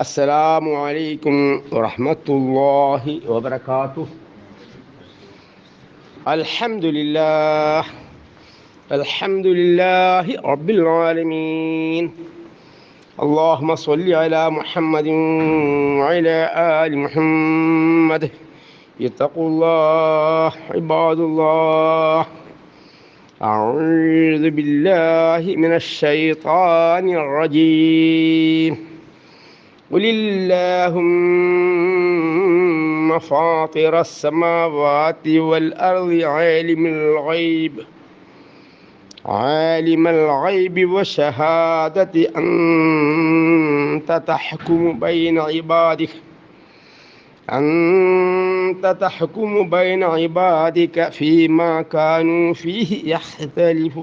السلام عليكم ورحمة الله وبركاته. الحمد لله الحمد لله رب العالمين. اللهم صل على محمد وعلى آل محمد. اتقوا الله عباد الله. أعوذ بالله من الشيطان الرجيم. قل اللهم فاطر السماوات والأرض عالم الغيب عالم الغيب والشهادة أنت تحكم بين عبادك أنت تحكم بين عبادك فيما كانوا فيه يختلفون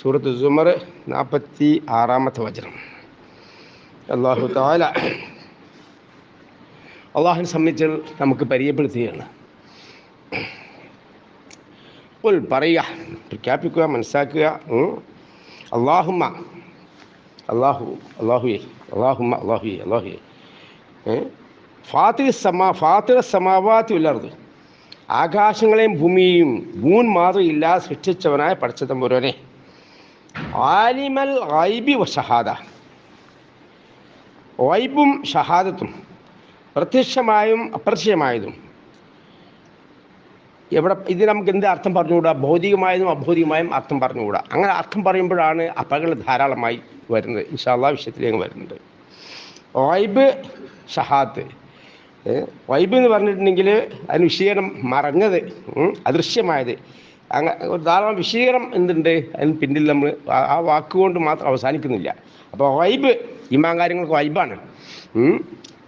സൂറത്ത് സുമർ നാൽപ്പത്തി ആറാമത്തെ വചനം അള്ളാഹു താല അള്ളാഹുവിനെ സംബന്ധിച്ച് നമുക്ക് പരിചയപ്പെടുത്തുകയാണ്. പറയുക പ്രഖ്യാപിക്കുക മനസ്സിലാക്കുക. ഉം. അള്ളാഹുമ്മ അള്ളാഹു അള്ളാഹുയെ അള്ളാഹുമ്മ അള്ളാഹുയെ അള്ളാഹുയെ ഫാത്തിർ സമാ ഫാത്തിർ സമാവാത്തി ഉലർന്ന് ആകാശങ്ങളെയും ഭൂമിയെയും ഭൂൻ മാത്രം സൃഷ്ടിച്ചവനായ സൃഷ്ടിച്ചവനായ പഠിച്ചതമ്പുരനെ ആലിമൽ ഐബി വ ഷഹാദ. വൈബും ഷഹാദത്തും. പ്രത്യക്ഷമായും അപ്രത്യക്ഷമായതും. എവിടെ ഇത് നമുക്ക് എന്ത് അർത്ഥം പറഞ്ഞുകൂടാ? ഭൗതികമായതും അഭൗതികമായും അർത്ഥം പറഞ്ഞുകൂടാ? അങ്ങനെ അർത്ഥം പറയുമ്പോഴാണ് അപ്പകൾ ധാരാളമായി വരുന്നത്. ഇൻഷാല്ലാ വിഷയത്തിലേക്ക് വരുന്നുണ്ട്. വൈബ് ഷഹാദത്ത്. വൈബ് എന്ന് പറഞ്ഞിട്ടുണ്ടെങ്കിൽ അതിന് വിശീകരണം മറഞ്ഞത് അദൃശ്യമായത് അങ്ങ ഒരു ധാരാളം വിശീകരണം എന്തുണ്ട്? അതിന് പിന്നിൽ നമ്മൾ ആ- വാക്കുകൊണ്ട് മാത്രം അവസാനിക്കുന്നില്ല. അപ്പോൾ വൈബ് ഇമാൻ കാര്യങ്ങൾക്ക് വൈബാണ്.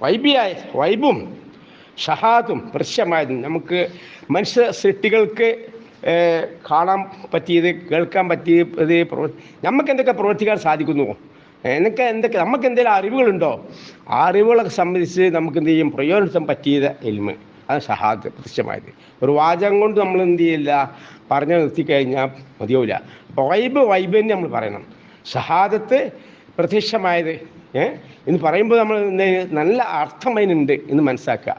വൈബിയായ വൈബും ഷഹാദും ദൃശ്യമായതും നമുക്ക് മനുഷ്യ സൃഷ്ടികൾക്ക് കാണാൻ പറ്റിയത് കേൾക്കാൻ പറ്റിയത് നമുക്ക് എന്തൊക്കെ പ്രവർത്തിക്കാൻ സാധിക്കുന്നു? എനിക്ക് എന്തൊക്കെ നമുക്ക് എന്തെങ്കിലും അറിവുകളുണ്ടോ? ആ അറിവുകളൊക്കെ സംബന്ധിച്ച് നമുക്ക് എന്ത് ചെയ്യും? പ്രയോജനം പറ്റിയത് എൽമ്. അത് ഷഹാദ് പ്രത്യക്ഷമായത് ഒരു വാചകം കൊണ്ട് നമ്മൾ എന്ത് ചെയ്യില്ല പറഞ്ഞു നിർത്തിക്കഴിഞ്ഞാൽ മതിയാവില്ല അപ്പോൾ വൈബ് വൈബ് തന്നെ നമ്മൾ പറയണം. ഷഹാദത്ത് പ്രത്യക്ഷമായത് ഏ? എന്ന് പറയുമ്പോൾ നമ്മൾ നല്ല അർത്ഥം അതിനുണ്ട് എന്ന് മനസ്സിലാക്കുക.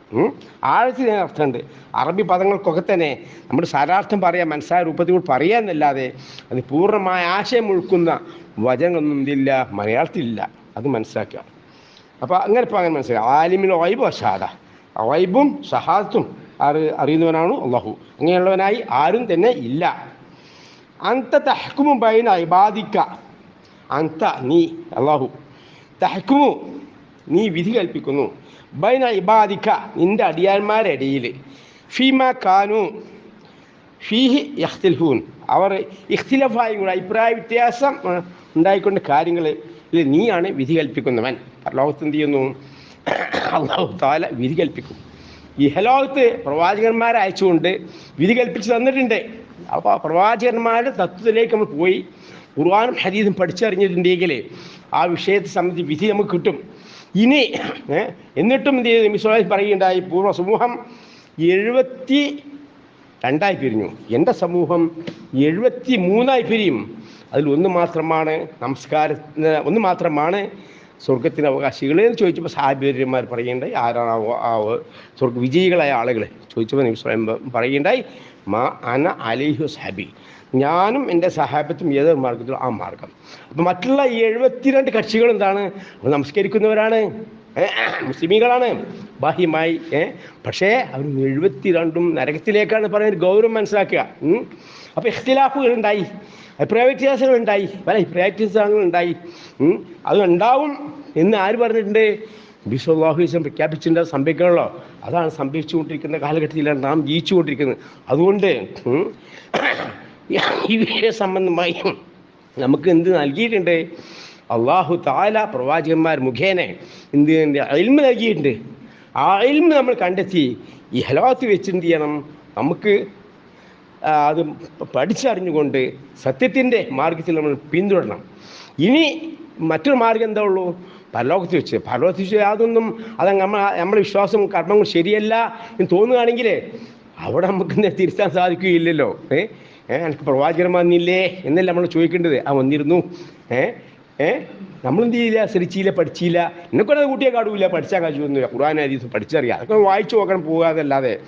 ആഴത്തിൽ അർത്ഥമുണ്ട്. അറബി പദങ്ങൾക്കൊക്കെ തന്നെ നമ്മൾ സാരാർത്ഥം പറയാൻ മനസ്സായ രൂപത്തിൽ കൂടി പറയുക എന്നല്ലാതെ അത് പൂർണമായ ആശയം ഉൾക്കുന്ന വചനങ്ങളൊന്നും മലയാളത്തിൽ മലയാളത്തിലില്ല അത് മനസ്സിലാക്കുക. അപ്പോൾ അങ്ങനെ ഇപ്പോൾ അങ്ങനെ മനസ്സിലാക്കുക. ആലിമിൽ വൈബ് ഷഹാദ വൈബും ഷഹാദത്തും അറി അറിയുന്നവനാണ് അള്ളാഹു. അങ്ങനെയുള്ളവനായി ആരും തന്നെ ഇല്ല. അന്ത തഹ്കുമു ബൈന ഇബാദിക്ക. അന്ത നീ അള്ളാഹു. തഹ്കുമു നീ വിധി കൽപ്പിക്കുന്നു. ബൈന ഇബാദിക്ക നിന്റെ അടിയാന്മാരുടെ ഇടയിൽ. ഫീമ കാനു ഫീഹി യഖ്തിൽഹൂൻ അവർ ഇഖ്തിലഫായി കൂടെ അഭിപ്രായ വ്യത്യാസം ഉണ്ടായിക്കൊണ്ട് കാര്യങ്ങൾ. ഇത് നീയാണ് വിധി കൽപ്പിക്കുന്നവൻ. ലോകത്ത് എന്ത് ചെയ്യുന്നു? അള്ളാഹു താല വിധി കൽപ്പിക്കും. ഇഹലോകത്ത് പ്രവാചകന്മാരെ അയച്ചുകൊണ്ട് വിധി കൽപ്പിച്ച് തന്നിട്ടുണ്ട്. അപ്പോൾ ആ പ്രവാചകന്മാരുടെ തത്വത്തിലേക്ക് നമ്മൾ പോയി ഖുർആാനും ഹദീസും പഠിച്ചറിഞ്ഞിട്ടുണ്ടെങ്കിൽ ആ വിഷയത്തെ സംബന്ധിച്ച് വിധി നമുക്ക് കിട്ടും. ഇനി എന്നിട്ടും എന്ത് ചെയ്തു? പറയുകയുണ്ടായി പൂർവ സമൂഹം എഴുപത്തി രണ്ടായി പിരിഞ്ഞു. എന്റെ സമൂഹം എഴുപത്തി മൂന്നായി പിരിയും. അതിൽ ഒന്ന് മാത്രമാണ് നമസ്കാര ഒന്ന് മാത്രമാണ് സ്വർഗത്തിന് അവകാശികളെ എന്ന് ചോദിച്ചപ്പോൾ സാഹചര്യന്മാർ പറയുകയുണ്ടായി. ആരാണ് സ്വർഗ വിജയികളായ ആളുകളെ ചോദിച്ചപ്പോൾ നബി സ്വയം പറയുകയുണ്ടായി. മാ അന അലിഹു സാബി. ഞാനും എന്റെ സഹാബത്തും ഏത് മാർഗത്തിലും ആ മാർഗം അപ്പം മറ്റുള്ള എഴുപത്തിരണ്ട് കക്ഷികൾ എന്താണ്? നമസ്കരിക്കുന്നവരാണ്. ഏ, മുസ്ലിമീങ്ങളാണ്. ബാഹ്യമായി പക്ഷേ അവർ എഴുപത്തി രണ്ടും നരകത്തിലേക്കാണ് പറയുന്നത് ഗൗരവം മനസ്സിലാക്കുക. അപ്പോൾ ഇഖ്തിലാഫുകൾ ഉണ്ടായി. അഭിപ്രായ ഉണ്ടായി. പല അഭിപ്രായ വ്യത്യാസങ്ങൾ ഉണ്ടായി. അത് ഉണ്ടാവും എന്ന് ആര് പറഞ്ഞിട്ടുണ്ട്? ബിസ്വല്ലാഹുസം പ്രഖ്യാപിച്ചിട്ടുണ്ട്. അത് സംഭവിക്കണമല്ലോ. അതാണ് സംഭവിച്ചുകൊണ്ടിരിക്കുന്ന കാലഘട്ടത്തിലാണ് നാം ജീവിച്ചുകൊണ്ടിരിക്കുന്നത്. അതുകൊണ്ട് ഈ വിഷയ സംബന്ധമായി നമുക്ക് എന്ത് നൽകിയിട്ടുണ്ട്? അള്ളാഹു താല പ്രവാചകന്മാർ മുഖേന എന്ത് അയിൽമ നൽകിയിട്ടുണ്ട്. ആ അയിൽമ നമ്മൾ കണ്ടെത്തി ഈ ഹലാത്ത് വെച്ച് എന്ത് ചെയ്യണം? നമുക്ക് അത് പഠിച്ചറിഞ്ഞുകൊണ്ട് സത്യത്തിന്റെ മാർഗത്തിൽ നമ്മൾ പിന്തുടരണം. ഇനി മറ്റൊരു മാർഗം എന്താ ഉള്ളൂ? പരലോകത്ത് വെച്ച്. പരലോകത്ത് വെച്ച് യാതൊന്നും അത് നമ്മൾ നമ്മുടെ വിശ്വാസം കർമ്മങ്ങൾ ശരിയല്ല എന്ന് തോന്നുകയാണെങ്കിൽ അവിടെ നമുക്ക് തിരുത്താൻ സാധിക്കുകയില്ലല്ലോ. ഏഹ് എനിക്ക് പ്രവാചകൻ വന്നില്ലേ എന്നല്ല നമ്മൾ ചോദിക്കേണ്ടത്. ആ വന്നിരുന്നു. ഏ? ഏ? നമ്മളെന്ത് ചെയ്യില്ല ശ്രമിച്ചില്ല പഠിച്ചില്ല എന്നെക്കൊണ്ട് കുട്ടിയെ കാടൂല്ല പഠിച്ചാൽ കാശൊന്നുമില്ല ഖുർആൻ ഹരീസ് പഠിച്ചറിയാം. അതൊക്കെ വായിച്ചു നോക്കണം പോകാതല്ലാതെ.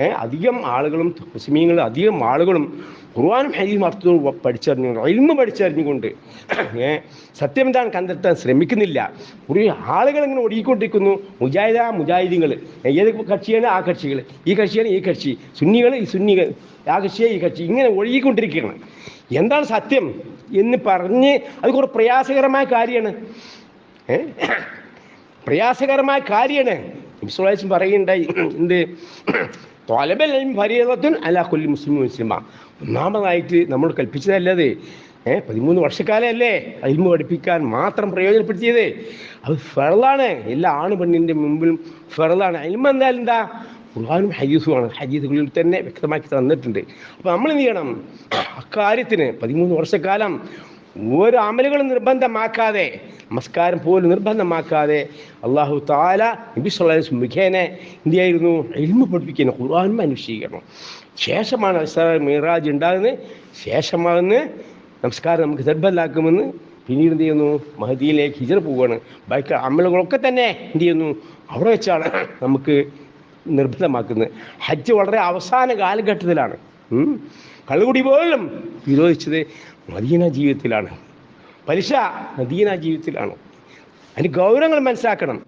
ഏഹ് അധികം ആളുകളും മുസ്ലിമീങ്ങളും അധികം ആളുകളും ഖുർആാനും ഹരീസും അർത്ഥവും പഠിച്ചറിഞ്ഞുകൊണ്ട് ഇൽമ പഠിച്ചറിഞ്ഞുകൊണ്ട് ഏഹ് സത്യം എന്താണ് കണ്ടെത്താൻ ശ്രമിക്കുന്നില്ല. കുറേ ആളുകൾ ഇങ്ങനെ ഒടുങ്ങിക്കൊണ്ടിരിക്കുന്നു മുജാഹിദ മുജാഹിദികൾ ഏത് കക്ഷിയാണ് ആ കക്ഷികൾ ഈ കക്ഷിയാണ് ഈ കക്ഷി. സുന്നികൾ ഈ സുന്നികൾ ആ കക്ഷിയെ ഈ കക്ഷി. ഇങ്ങനെ ഒഴുകിക്കൊണ്ടിരിക്കുകയാണ്. എന്താണ് സത്യം എന്ന് പറഞ്ഞ് അത് കുറേ പ്രയാസകരമായ കാര്യമാണ്. പ്രയാസകരമായ കാര്യമാണ്. വിശ്വാസം പറയുണ്ടായി എന്ത്? തോലബൽ ഫരീദത്തുൻ അല്ല കൊല്ലി മുസ്ലിം മുസ്ലിമ. ഒന്നാമതായിട്ട് നമ്മൾ കൽപ്പിച്ചതല്ലത്. ഏ? പതിമൂന്ന് വർഷക്കാലമല്ലേ അതിമ പഠിപ്പിക്കാൻ മാത്രം പ്രയോജനപ്പെടുത്തിയത്. അത് ഫെറലാണ് എല്ലാ ആണ് പെണ്ണിന്റെ മുമ്പിലും ഫെറലാണ് എന്തായാലും എന്താ? ഖുർആാനും ഹദീസുമാണ് ഹദീസുകളിൽ തന്നെ വ്യക്തമാക്കി തന്നിട്ടുണ്ട്. അപ്പോൾ നമ്മൾ എന്ത് ചെയ്യണം? അക്കാര്യത്തിന് പതിമൂന്ന് വർഷക്കാലം ഒരു അമലുകളും നിർബന്ധമാക്കാതെ നമസ്കാരം പോലും നിർബന്ധമാക്കാതെ അള്ളാഹു താല നബി സ്വലാസ് മുഖേന എന്ത് ചെയ്യായിരുന്നു എൽമ പഠിപ്പിക്കണം ഖുർആാനും അന്വേഷിക്കണം ശേഷമാണ് മിറാജ് ഉണ്ടാകുന്നത്. ശേഷമാകുന്ന നമസ്കാരം നമുക്ക് നിർബന്ധമാക്കുമെന്ന് പിന്നീട് എന്ത് ചെയ്യുന്നു? മഹദിയിലേക്ക് ഹിജറ പോവുകയാണ്. ബാക്കി അമലുകളൊക്കെ തന്നെ എന്ത് ചെയ്യുന്നു? അവിടെ വെച്ചാണ് നമുക്ക് നിർബന്ധമാക്കുന്നത്. ഹജ്ജ് വളരെ അവസാന കാലഘട്ടത്തിലാണ്. കള്ളുകുടി പോലും വിരോധിച്ചത് മദീന ജീവിതത്തിലാണ്. പലിശ മദീന ജീവിതത്തിലാണ്. അതിന് ഗൗരവങ്ങൾ മനസ്സിലാക്കണം.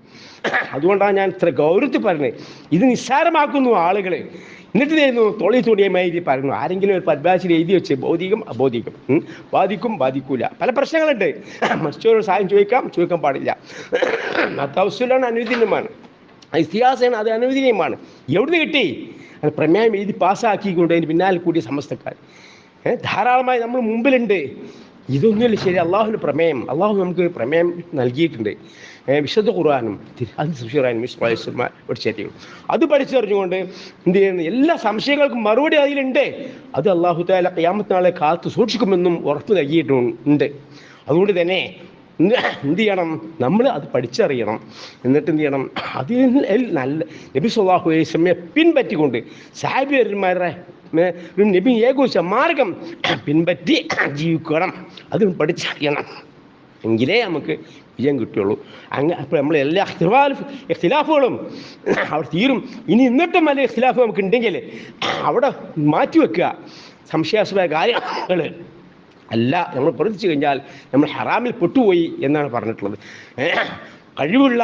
അതുകൊണ്ടാണ് ഞാൻ ഇത്ര ഗൗരവത്തിൽ പറഞ്ഞത് ഇത് നിസ്സാരമാക്കുന്നു ആളുകൾ എന്നിട്ട് ചെയ്യുന്നു തൊളി തുണിയമായി പറയുന്നു. ആരെങ്കിലും ഒരു പദ്ഭാഷയിൽ എഴുതി വെച്ച് ഭൗതികം അബോധികം ബാധിക്കും ബാധിക്കൂല. പല പ്രശ്നങ്ങളുണ്ട്. മറ്റൊരു സഹായം ചോദിക്കാം ചോദിക്കാൻ പാടില്ല. തവസ്സിലാണ് അനുവദനീയമാണ് ഇത്തിഹാസമാണ് അത് അനുവദനീയമാണ്. എവിടുന്ന് കിട്ടി? അത് പ്രമേയം എഴുതി പാസ്സാക്കിക്കൊണ്ട് അതിന് പിന്നാലെ കൂടിയ സമസ്തക്കാർ. ധാരാളമായി നമ്മൾ മുമ്പിലുണ്ട്. ഇതൊന്നുമില്ല ശരി അള്ളാഹുവിന്റെ പ്രമേയം. അള്ളാഹു നമുക്ക് പ്രമേയം നൽകിയിട്ടുണ്ട്. വിശുദ്ധ ഖുർആാനും സുഷീറാനും പഠിച്ചേക്കും അത് പഠിച്ചറിഞ്ഞുകൊണ്ട് എന്ത് ചെയ്യുന്നു? എല്ലാ സംശയങ്ങൾക്കും മറുപടി അതിലുണ്ട്. അത് അള്ളാഹു താല കയാമത്തിനാളെ കാത്തു സൂക്ഷിക്കുമെന്നും ഉറപ്പ് നൽകിയിട്ടുണ്ട്. അതുകൊണ്ട് തന്നെ എന്ത് ചെയ്യണം? നമ്മൾ അത് പഠിച്ചറിയണം. എന്നിട്ട് എന്ത് ചെയ്യണം? അതിൽ നല്ല നബി സുല്ലാഹു അലൈസ്മയെ പിൻപറ്റിക്കൊണ്ട് സാഹിബിയന്മാരുടെ നബി ഏകോശ മാർഗം പിൻപറ്റി ജീവിക്കണം. അത് പഠിച്ചറിയണം. എങ്കിലേ നമുക്ക് വിജയം കിട്ടുള്ളൂ. അങ്ങ് അപ്പോൾ നമ്മൾ എല്ലാ ഇഖ്തിലാഫ് ഇഖ്തിലാഫുകളും അവിടെ തീരും. ഇനി ഇന്നിട്ടും നല്ല ഇഖ്തിലാഫ് നമുക്ക് ഉണ്ടെങ്കിൽ അവിടെ മാറ്റിവെക്കുക സംശയാസ്പദ കാര്യങ്ങൾ അല്ല നമ്മൾ പ്രവർത്തിച്ചു കഴിഞ്ഞാൽ നമ്മൾ ഹറാമിൽ പെട്ടുപോയി എന്നാണ് പറഞ്ഞിട്ടുള്ളത്. കഴിവുള്ള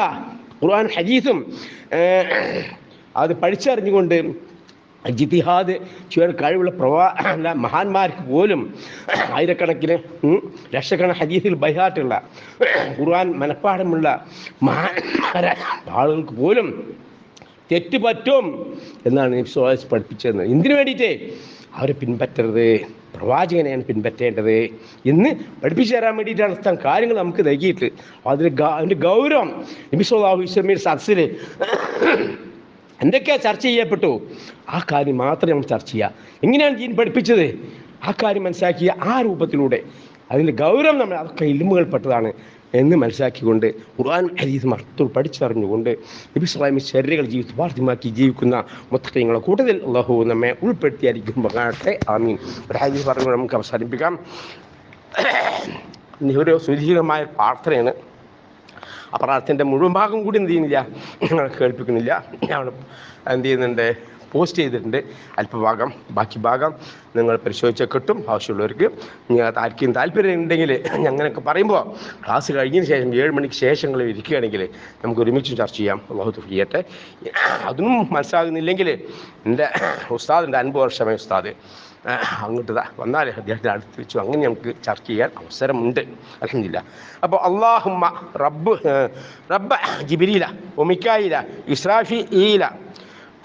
ഖുർആൻ ഹദീസും അത് പഠിച്ചറിഞ്ഞുകൊണ്ട് ജിതിഹാദ് ചെയ്യാൻ കഴിവുള്ള പ്രവാ മഹാന്മാർക്ക് പോലും ആയിരക്കണക്കിന് ലക്ഷക്കണ ഹദീസിൽ ബൈഹാട്ടുള്ള ഖുർആൻ മനഃപ്പാടമുള്ള മഹാന്മാരായ ആളുകൾക്ക് പോലും തെറ്റ് പറ്റും എന്നാണ് പഠിപ്പിച്ചത്. എന്തിനു വേണ്ടിയിട്ട്? അവരെ പിൻപറ്റരുത്. പ്രവാചകനെയാണ് പിൻപറ്റേണ്ടത് എന്ന് പഠിപ്പിച്ചു തരാൻ വേണ്ടിയിട്ടാണ് ഇത്തരം കാര്യങ്ങൾ നമുക്ക് നൽകിയിട്ട്. അതിന് അതിന്റെ ഗൗരവം. അലൈഹി വസല്ലമയുടെ സദസ്സിൽ എന്തൊക്കെയാ ചർച്ച ചെയ്യപ്പെട്ടു? ആ കാര്യം മാത്രമേ നമ്മൾ ചർച്ച ചെയ്യുക എങ്ങനെയാണ് ജീൻ പഠിപ്പിച്ചത്? ആ കാര്യം മനസ്സിലാക്കിയ ആ രൂപത്തിലൂടെ. അതിന്റെ ഗൗരവം നമ്മൾ അതൊക്കെ ഇൽമുകൾപ്പെട്ടതാണ് എന്ന് മനസ്സിലാക്കിക്കൊണ്ട് ഖുർആൻ ഹദീസ് മഹത്വം പഠിച്ചറിഞ്ഞുകൊണ്ട് നബി സ്വലാമി ശരീരകൾ ജീവിച്ച് വാർത്തമാക്കി ജീവിക്കുന്ന മുത്തങ്ങളെ കൂട്ടത്തിൽ അള്ളാഹു നമ്മെ ഉൾപ്പെടുത്തിയായിരിക്കും ബഹാട്ടെ ആമീൻ. ഒരു ഹദീസ് പറഞ്ഞു നമുക്ക് അവസാനിപ്പിക്കാം. ഒരു സുരക്ഷിതമായ പ്രാർത്ഥനയാണ്. ആ പ്രാർത്ഥനയുടെ മുഴുവൻ ഭാഗം കൂടി എന്ത് ചെയ്യുന്നില്ല? ഞങ്ങൾ കേൾപ്പിക്കുന്നില്ല. ഞങ്ങൾ എന്ത് ചെയ്യുന്നുണ്ട്? പോസ്റ്റ് ചെയ്തിട്ടുണ്ട്. അല്പഭാഗം ബാക്കി ഭാഗം നിങ്ങൾ പരിശോധിച്ചാൽ കിട്ടും. ആവശ്യമുള്ളവർക്ക് ആർക്കും താല്പര്യം ഉണ്ടെങ്കിൽ അങ്ങനെയൊക്കെ പറയുമ്പോൾ ക്ലാസ് കഴിഞ്ഞതിന് ശേഷം ഏഴ് മണിക്ക് ശേഷം നിങ്ങൾ ഇരിക്കുകയാണെങ്കിൽ നമുക്ക് ഒരുമിച്ച് ചർച്ച ചെയ്യാം. അള്ളാഹു ചെയ്യട്ടെ അതൊന്നും മനസ്സിലാകുന്നില്ലെങ്കിൽ എന്റെ ഉസ്താദിന്റെ അൻപത് വർഷമായ ഉസ്താദ്. അങ്ങോട്ട് വന്നാൽ അദ്ദേഹത്തിന്റെ അടുത്ത് വെച്ചു. അങ്ങനെ നമുക്ക് ചർച്ച ചെയ്യാൻ അവസരമുണ്ട്. അലഹമില്ല അപ്പോൾ അള്ളാഹുമ്മ റബ്ബ് റബ്ബ ജിബിരിയില ഒമിക്കായില ഇസ്രാഫി ഈല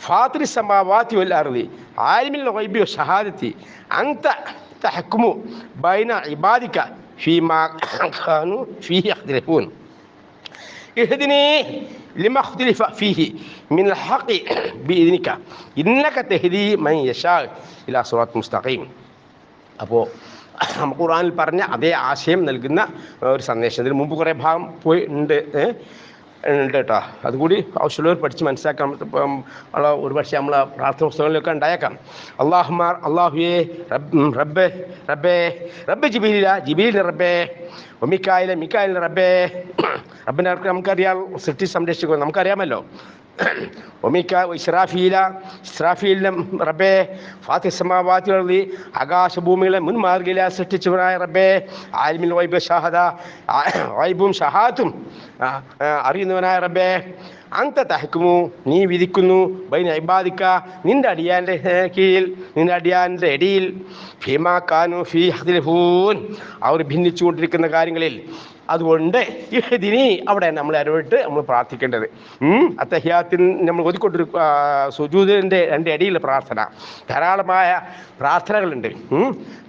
فاطر السماوات والأرض عالم الغيب والشهادة أنت تحكم بين عبادك فيما كانوا فيه يختلفون اهدني لما اختلف فيه من الحق بإذنك إنك تهدي من يشاء إلى صراط مستقيم അപ്പോൾ നമുക്ക് ഖുറാനിൽ പറഞ്ഞ അതേ ആശയം നൽകുന്ന ഒരു സന്ദേശം ഇതിന് മുമ്പ് കുറേ ഭാഗം പോയി ഉണ്ട് ഏ? ഉണ്ട് കേട്ടോ അതുകൂടി ആവശ്യമുള്ളവർ പഠിച്ച് മനസ്സിലാക്കാം ഇപ്പം ഉള്ള ഒരുപക്ഷെ നമ്മളെ പ്രാർത്ഥന പുസ്തകങ്ങളിലൊക്കെ ഉണ്ടായേക്കാം. അള്ളാഹുമാർ റബ്ബ് റബ്ബെ റബ്ബെ റബ്ബെ ജിബീല ജിബീലിന്റെ റബ്ബെ. മിക്കായിലെ മിക്കായാലും റബ്ബേ റബ്ബിനെ നമുക്കറിയാം സൃഷ്ടി സംരക്ഷിക്കും നമുക്കറിയാമല്ലോ. ഒമിക്ക ഇസ്രാഫീല ഇസ്രാഫീലിനെ റബ്ബേ ഫാത്തി സമാവാത്തിലുള്ള ആകാശഭൂമികളെ മുൻമാർഗില സൃഷ്ടിച്ചവനായ റബ്ബേ ആലിമിൽ വൈബ് ഷാഹദ വൈബും ഷഹാത്തും അറിയുന്നവനായ റബ്ബേ അന്ത തഹക്കുമു നീ വിധിക്കുന്നു ബൈന ഇബാദിക്ക നിന്റെ അടിയാന്റെ കീഴിൽ നിന്റെ അടിയാന്റെ ഇടയിൽ ഭീമാ കാനു ഫീ ഹദിലഹൂൻ അവർ ഭിന്നിച്ചുകൊണ്ടിരിക്കുന്ന കാര്യങ്ങളിൽ അതുകൊണ്ട് ഇഹദിനി അവിടെ നമ്മൾ അരവിട്ട് നമ്മൾ പ്രാർത്ഥിക്കേണ്ടത്. അത്തഹ്യാത്തിൽ നമ്മൾ ഒതുക്കൊണ്ടിരിക്കുക സുജൂദിന്റെ രണ്ട് അടിയിലെ പ്രാർത്ഥന ധാരാളമായ പ്രാർത്ഥനകളുണ്ട്.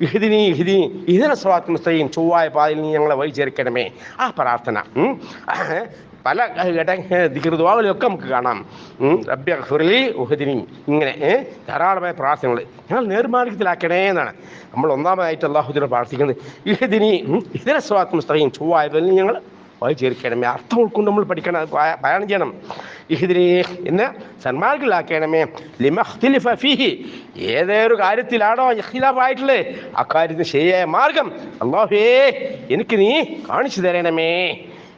ഇഹദിനി ഇഹദിനി ഇഹദിന സ്വാത്മസ്തയും ചൊവ്വായ പാതിൽ നീ ഞങ്ങളെ വഴി ചേർക്കണമേ ആ പ്രാർത്ഥന. പല ദിഹൃദ്വാവിലൊക്കെ നമുക്ക് കാണാം. റബ്ബി അഖ്ഫിർലി ഉഹദിനി. ഇങ്ങനെ ധാരാളമായ പ്രാർത്ഥനകൾ ഞങ്ങൾ നേർമാർഗത്തിലാക്കണേ എന്നാണ്. നമ്മൾ ഒന്നാമതായിട്ട് അള്ളാഹുദിനെ പ്രാർത്ഥിക്കുന്നത് ഇഹദിനി ഇതര സ്വാത്മസ്തയും ചൊവ്വായ ചൊവ്വായതിൽ ഞങ്ങൾ വായി ചേർക്കണമേ. അർത്ഥം ഉൾക്കൊണ്ട് നമ്മൾ പഠിക്കണം പാരായണം ചെയ്യണം. ഇഹ്ദിനെ എന്ന് സന്മാർഗിലാക്കണമേ. ലിമഖ്തിലിഫ ഫീഹി. ഏതൊരു കാര്യത്തിലാണോ ഇഖ്തിലാഫായിട്ടുള്ളത് ആ കാര്യത്തിന് ശരിയായ മാർഗം അള്ളാഹുവേ എനിക്ക് നീ കാണിച്ചു തരണമേ.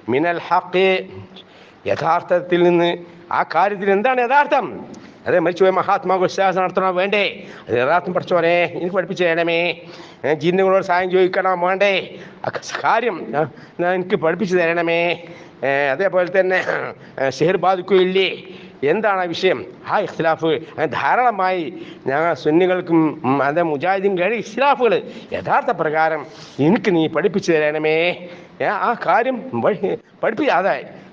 മിനൽ ഹഖ് യഥാർത്ഥത്തിൽ നിന്ന് ആ കാര്യത്തിൽ എന്താണ് യഥാർത്ഥം? അതെ മരിച്ചുപോയ മഹാത്മാവ് വിശ്വാസം നടത്തണോ വേണ്ടേ? അത് യഥാർത്ഥം പഠിച്ചോനെ എനിക്ക് പഠിപ്പിച്ചു തരണമേ. ജിന്നുകളോട് സഹായം ചോദിക്കണം വേണ്ടേ? കാര്യം എനിക്ക് പഠിപ്പിച്ചു തരണമേ. അതേപോലെ തന്നെ ഷെഹർ ബാധിക്കുകയില്ലേ എന്താണ് ആ വിഷയം? ആ ഇഖ്ലാഫ് ധാരാളമായി ഞങ്ങൾ സുന്നികൾക്കും അതെ അതേ മുജാഹിദീൻ ഇഖ്ലാഫുകൾ യഥാർത്ഥ പ്രകാരം എനിക്ക് നീ പഠിപ്പിച്ചു തരണമേ. ആ കാര്യം പഠിപ്പി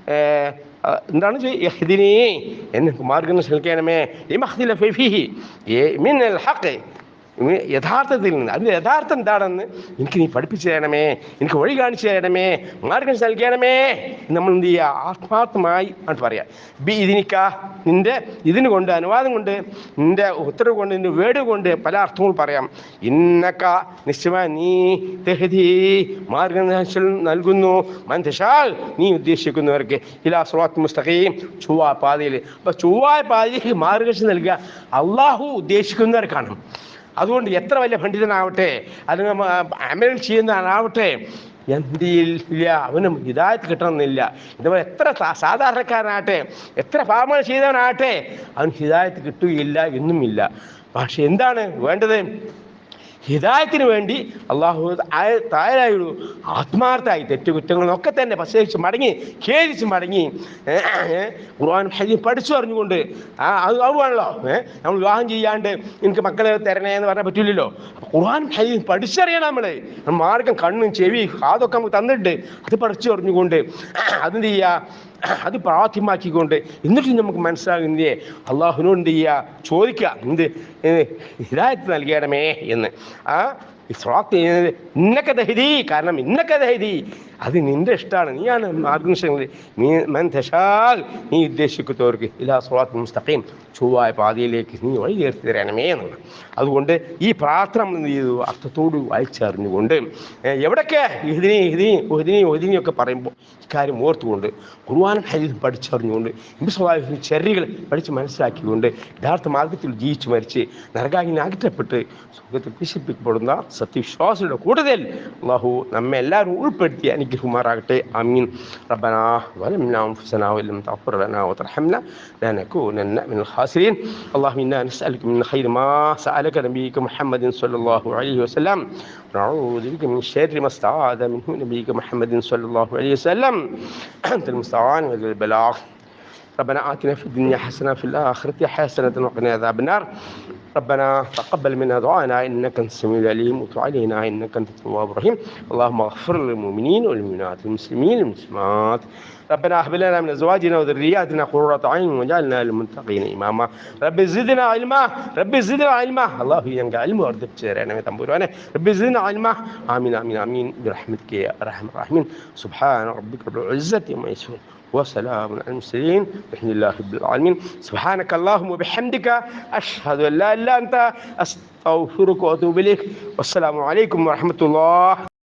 ആ, എന്താണ് ഇതിനെ എന്നെ മാർഗം ശ്രമിക്കണമേ ലിമഖ്തില ഫീഹി ഏ, മിനൽ ഹഖ് ഇനി യഥാർത്ഥത്തിൽ നിന്ന് അതിന്റെ യഥാർത്ഥം എന്താണെന്ന് എനിക്ക് നീ പഠിപ്പിച്ചു തരണമേ എനിക്ക് വഴി കാണിച്ചു തരണമേ മാർഗം നൽകണമേ നമ്മൾ എന്ത് ചെയ്യുക? ആത്മാർത്ഥമായി ആണ് പറയാം. ബി ഇതിനിക്ക നിന്റെ ഇതിന് കൊണ്ട് അനുവാദം കൊണ്ട് നിന്റെ ഉത്തരവ് കൊണ്ട് നിന്റെ വേട് കൊണ്ട് പല അർത്ഥങ്ങൾ പറയാം. ഇന്നക്ക നിശ്ചയമായി നീ തെഹതി മാർഗനിർദ്ദേശം നൽകുന്നു. മന്ദശാൽ നീ ഉദ്ദേശിക്കുന്നവർക്ക്. ഇലാ സുറാത്ത് മുസ്തഖീം. ചൊവ്വാ പാതയിൽ അപ്പൊ ചൊവ്വായ പാതയിലേക്ക് മാർഗദർശനം നൽകുക. അള്ളാഹു ഉദ്ദേശിക്കുന്നവർക്കാണ് അതുകൊണ്ട് എത്ര വലിയ പണ്ഡിതനാവട്ടെ അല്ലെങ്കിൽ അമൽ ചെയ്യുന്നവനാവട്ടെ എന്തില്ല അവനും ഹിദായത്ത് കിട്ടണമെന്നില്ല. ഇതുപോലെ എത്ര സാധാരണക്കാരനാകട്ടെ എത്ര പാപങ്ങൾ ചെയ്തവനാകട്ടെ അവൻ ഹിദായത്ത് കിട്ടുകയില്ല എന്നുമില്ല. പക്ഷെ എന്താണ് വേണ്ടത്? ഹിദായത്തിന് വേണ്ടി അള്ളാഹു തായായുള്ളൂ ആത്മാർത്ഥമായി തെറ്റുകുറ്റങ്ങളൊക്കെ തന്നെ പശ്ചാത്തലിച്ച് മടങ്ങി ഖേദിച്ച് മടങ്ങി ഖുർആൻ ഹദീസ് പഠിച്ചു അറിഞ്ഞുകൊണ്ട് അത് ആവുകയാണല്ലോ നമ്മൾ വിവാഹം ചെയ്യാണ്ട് എനിക്ക് മക്കളെ തരണേ എന്ന് പറഞ്ഞാൽ പറ്റില്ലല്ലോ ഖുർആൻ ഹദീസ് പഠിച്ചറിയണം നമ്മളെ. മാർഗം കണ്ണും ചെവി ഹാതൊക്കെ നമുക്ക് തന്നിട്ടുണ്ട്. അത് പഠിച്ചു അറിഞ്ഞുകൊണ്ട് അതെന്ത് ചെയ്യുക? അത് പ്രാർത്ഥ്യമാക്കിക്കൊണ്ട് എന്നിട്ട് നമുക്ക് മനസ്സിലാകുന്നതേ അള്ളാഹുനോട് എന്ത് ചെയ്യുക ചോദിക്കുക എന്ത്? ഹിദായത്ത് നൽകണമേ എന്ന്. ആ ഇസ്രാത്ത് ചെയ്യുന്നത് ഇന്നൊക്കെ ദഹിതി കാരണം ഇന്നൊക്കെ ദഹിതി. അത് നിന്റെ ഇഷ്ടമാണ് നീയാണ് മാർഗനിർദ്ദേശങ്ങൾ. നീ മൻ ദശാൽ നീ ഉദ്ദേശിക്കുന്നവർക്ക് ഇലാ സ്വാത്ത് മുസ്തഖീം ചൊവ്വായ പാതയിലേക്ക് നീ വഴി ചേർത്ത് തരണമേ എന്നാണ് അതുകൊണ്ട് ഈ പ്രാർത്ഥന നമ്മൾ എന്ത് ചെയ്തു? അർത്ഥത്തോട് വായിച്ചറിഞ്ഞുകൊണ്ട് എവിടൊക്കെ ഇതിനി ഇതിനി ഒതിനി ഒതിനി ഒക്കെ പറയുമ്പോൾ ഇക്കാര്യം ഓർത്തുകൊണ്ട് ഖുർആൻ ഹരീത് പഠിച്ചറിഞ്ഞുകൊണ്ട് ഇമ്പസ്വാഹിന് ചെറികൾ പഠിച്ച് മനസ്സിലാക്കിക്കൊണ്ട് യഥാർത്ഥ മാർഗത്തിൽ ജീവിച്ച് മരിച്ച് നരകാഹിനെ അകറ്റപ്പെട്ട് സുഖത്തിൽ വിശപ്പിക്കപ്പെടുന്ന സത്യവിശ്വാസികളുടെ കൂടുതൽ അള്ളാഹു നമ്മെ എല്ലാവരും ഉൾപ്പെടുത്തി അനുഗ്രഹമാറാകട്ടെ അമീൻ റബ്ബന ظلمنا أنفسنا وإن لم تغفر لنا وترحمنا لنكونن من الخاسرين اللهم إنا نسألك من خير ما سألك نبيك محمد صلى الله عليه وسلم نعوذ بك من شر ما استعاذ منه نبيك محمد صلى الله عليه وسلم أنت المستعان وذو البلاغ ربنا آتنا في الدنيا حسنة في الآخرة حسنة وقنا عذاب النار. ربنا تقبل منا دعانا إنك أنت السميع العليم وتب علينا إنك أنت التواب الرحيم. اللهم اغفر للمؤمنين والمؤمنات المسلمين والمسلمات. ربنا هب لنا من أزواجنا وذرياتنا قرة عين واجعلنا للمتقين إماما. رب زدنا علما رب زدنا علما. الله ينقى علم وارزق شرعنا تنبورنا رب زدنا علما. آمين آمين آمين. برحمتك يا أرحم الراحمين. سبحان ربك رب العزة عما يصفون. وسلام على المرسلين الحمد لله رب العالمين. سبحانك اللهم وبحمدك أشهد أن لا إله إلا أنت أستغفرك وأتوب إليك. والسلام عليكم ورحمة الله.